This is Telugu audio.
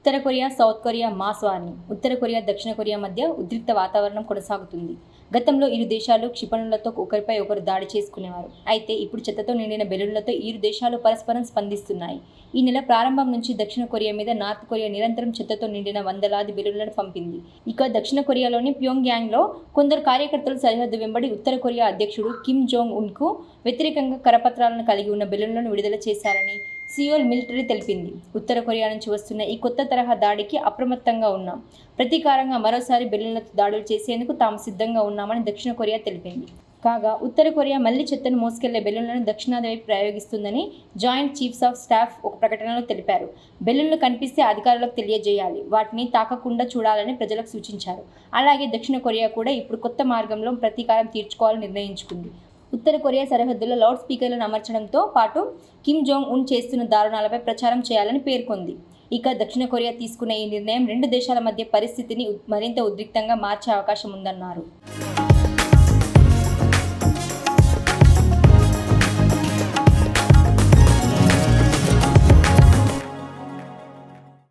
ఉత్తర Korea south Korea mass warning ఉత్తర కొరియా దక్షిణ కొరియా మధ్య ఉద్రిక్త వాతావరణం కొనసాగుతుంది. గతంలో ఇరు దేశాలు క్షిపణులతో ఒకరిపై ఒకరు దాడి చేసుకునేవారు. అయితే ఇప్పుడు చెత్తతో నిండిన బెలూన్లతో ఇరు దేశాలు పరస్పరం స్పందిస్తున్నాయి. ఈ నెల ప్రారంభం నుంచి దక్షిణ కొరియా మీద నార్త్ కొరియా నిరంతరం చెత్తతో నిండిన వందలాది బెలూన్లను పంపింది. ఇక దక్షిణ కొరియాలోని ప్యోంగ్యాంగ్లో కొందరు కార్యకర్తలు సరిహద్దు వెంబడి ఉత్తర కొరియా అధ్యక్షుడు కిమ్ జోంగ్ ఉన్కు వ్యతిరేకంగా కరపత్రాలను కలిగి ఉన్న బెలూన్లను విడుదల చేశారని సియోల్ మిలిటరీ తెలిపింది. ఉత్తర కొరియా నుంచి వస్తున్న ఈ కొత్త తరహా దాడికి అప్రమత్తంగా ఉన్నాం. ప్రతీకారంగా మరోసారి బెలూన్లతో దాడులు చేసేందుకు తాము సిద్ధంగా ఉన్నామని దక్షిణ కొరియా తెలిపింది. కాగా ఉత్తర కొరియా మళ్ళీ చెత్తను మోసుకెళ్ళే బెలూన్లను దక్షిణాది వైపు ప్రయోగిస్తుందని జాయింట్ చీఫ్స్ ఆఫ్ స్టాఫ్ ఒక ప్రకటనలో తెలిపారు. బెలూన్లు కనిపిస్తే అధికారులకు తెలియజేయాలి. వాటిని తాకకుండా చూడాలని ప్రజలకు సూచించారు. అలాగే దక్షిణ కొరియా కూడా ఇప్పుడు కొత్త మార్గంలో ప్రతీకారం తీర్చుకోవాలని నిర్ణయించుకుంది. ఉత్తర కొరియా సరిహద్దులో లౌడ్ స్పీకర్లను అమర్చడంతో పాటు కిమ్ జోంగ్ ఉన్ చేస్తున్న దారుణాలపై ప్రచారం చేయాలని పేర్కొంది. ఇక దక్షిణ కొరియా తీసుకున్న ఈ నిర్ణయం రెండు దేశాల మధ్య పరిస్థితిని మరింత ఉద్రిక్తంగా మార్చే అవకాశం ఉందన్నారు.